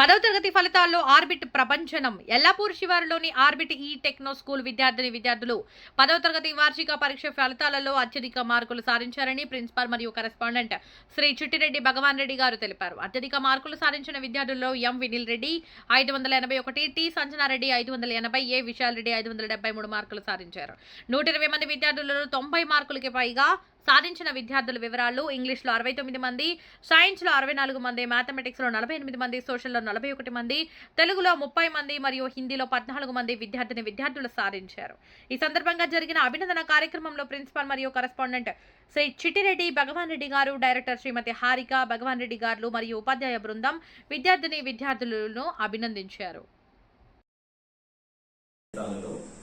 పదవ తరగతి ఫలితాల్లో ఆర్బిట్ ప్రపంచనం ఎల్లాపూర్ శివారులోని ఆర్బిట్ ఈ టెక్నో స్కూల్ విద్యార్థిని విద్యార్థులు పదవ తరగతి వార్షిక పరీక్ష ఫలితాలలో అత్యధిక మార్కులు సాధించారని ప్రిన్సిపాల్ మరియు కరెస్పాండెంట్ శ్రీ చిట్టిరెడ్డి భగవాన్ రెడ్డి గారు తెలిపారు. అత్యధిక మార్కులు సాధించిన విద్యార్థుల్లో ఎం వినిల్ రెడ్డి ఐదు వందల ఎనభై ఒకటి టి సంజనారెడ్డి ఐదు వందల ఎనభై ఏ విశాల్ రెడ్డి ఐదు వందల డెబ్బై మూడు మార్కులు సాధించారు. నూట ఇరవై మంది విద్యార్థులలో తొంభై మార్కులకి పైగా సాధించిన విద్యార్థుల వివరాలు ఇంగ్లీష్లో అరవై తొమ్మిది మంది సైన్స్లో అరవై నాలుగు మంది మ్యాథమెటిక్స్లో నలభై ఎనిమిది మంది సోషల్లో నలభై ఒకటి మంది తెలుగులో ముప్పై మంది మరియు హిందీలో పద్నాలుగు మంది విద్యార్థిని విద్యార్థులు సాధించారు. ఈ సందర్భంగా జరిగిన అభినందన కార్యక్రమంలో ప్రిన్సిపాల్ మరియు కరెస్పాండెంట్ శ్రీ చిట్టిరెడ్డి భగవాన్ రెడ్డి గారు డైరెక్టర్ శ్రీమతి హారిక భగవాన్ రెడ్డి గారు మరియు ఉపాధ్యాయ బృందం విద్యార్థిని విద్యార్థులను అభినందించారు.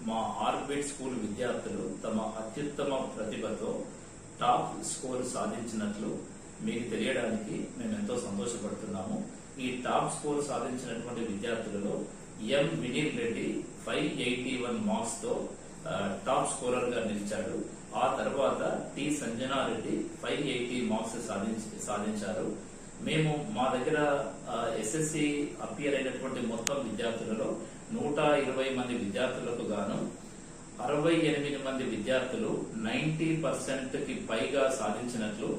మా ఆర్బిట్ స్కూల్ విద్యార్థులు తమ అత్యుత్తమ ప్రతిభతో టాప్ స్కోర్ సాధించినట్లు మీకు తెలియడానికి మేము ఎంతో సంతోషపడుతున్నాము. ఈ టాప్ స్కోర్ సాధించినటువంటి విద్యార్థులలో M Vineel Reddy five eighty one మార్క్స్తో top స్కోరర్గా నిలిచాడు. ఆ తర్వాత T Sanjana Reddy five eighty marks సాధించి సాధించారు. మేము మా దగ్గర ఎస్ఎస్సి అపియర్ అయినటువంటి మొత్తం విద్యార్థులలో నూట ఇరవై మంది విద్యార్థులకు గాను అరవై ఎనిమిది మంది విద్యార్థులు నైన్టీ పర్సెంట్కి పైగా సాధించినట్లు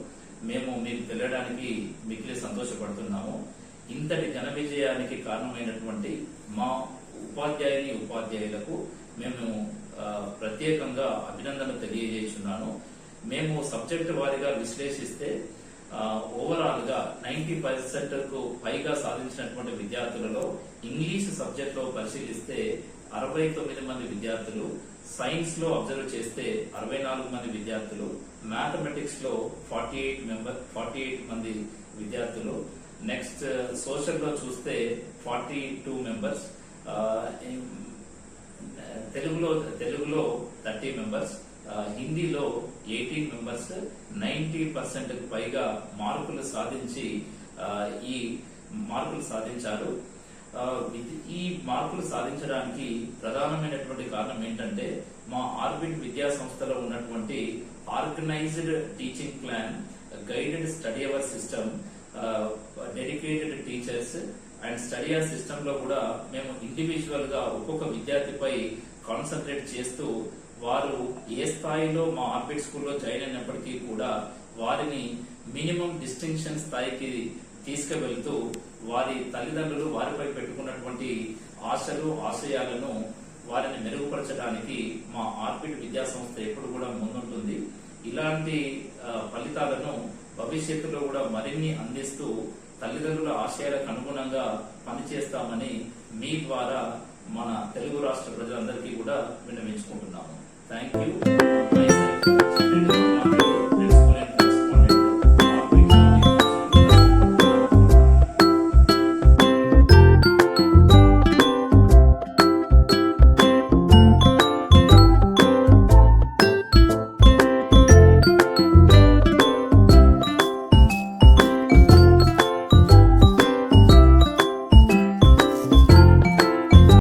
మేము మీకు తెలియడానికి మిగిలి సంతోషపడుతున్నాము. ఇంతటి ఘన విజయానికి కారణమైనటువంటి మా ఉపాధ్యాయుని ఉపాధ్యాయులకు మేము ప్రత్యేకంగా అభినందన తెలియజేస్తున్నాను. మేము సబ్జెక్టు వారీగా విశ్లేషిస్తే ఓవరాల్గా నైన్టీ పర్సెంట్కు పైగా సాధించినటువంటి విద్యార్థులలో ఇంగ్లీష్ సబ్జెక్ట్లో పరిశీలిస్తే అరవై తొమ్మిది మంది విద్యార్థులు సైన్స్లో అబ్జర్వ్ చేస్తే అరవై నాలుగు మంది విద్యార్థులు మ్యాథమెటిక్స్లో forty eight member forty eight మంది విద్యార్థులు నెక్స్ట్ సోషల్ uh, లో చూస్తే ఫార్టీ టూ మెంబర్స్ తెలుగులో తెలుగులో థర్టీ మెంబర్స్ uh, హిందీలో ఎయిటీన్ మెంబర్స్ నైన్టీ పర్సెంట్ పైగా మార్కులు సాధించి uh, ఈ మార్కులు సాధించారు. మార్కులు సాధించడానికి ప్రధానమైనటువంటి కారణం ఏంటంటే మా ఆర్బిట్ విద్యా సంస్థలో ఉన్నటువంటి organised teaching plan guided study hour system dedicated teachers and study hour సిస్టమ్లో కూడా మేము ఇండివిజువల్గా ఒక్కొక్క విద్యార్థిపై కాన్సన్ట్రేట్ చేస్తూ వారు ఏ స్థాయిలో మా ఆర్బిట్ స్కూల్లో జాయిన్ అయినప్పటికీ కూడా వారిని మినిమం డిస్టింక్షన్ స్థాయికి తీసుకువెళ్తూ వారి తల్లిదండ్రులు వారిపై పెట్టుకున్నటువంటి ఆశలు ఆశయాలను వారిని మెరుగుపరచడానికి మా ఆర్పిడ్ విద్యా సంస్థ ఎప్పుడు కూడా ముందుంటుంది. ఇలాంటి ఫలితాలను భవిష్యత్తులో కూడా మరిన్ని అందిస్తూ తల్లిదండ్రుల ఆశయాలకు అనుగుణంగా పనిచేస్తామని మీ ద్వారా మన తెలుగు రాష్ట్ర ప్రజలందరికీ కూడా విన్నవించుకుంటున్నాము. Thank you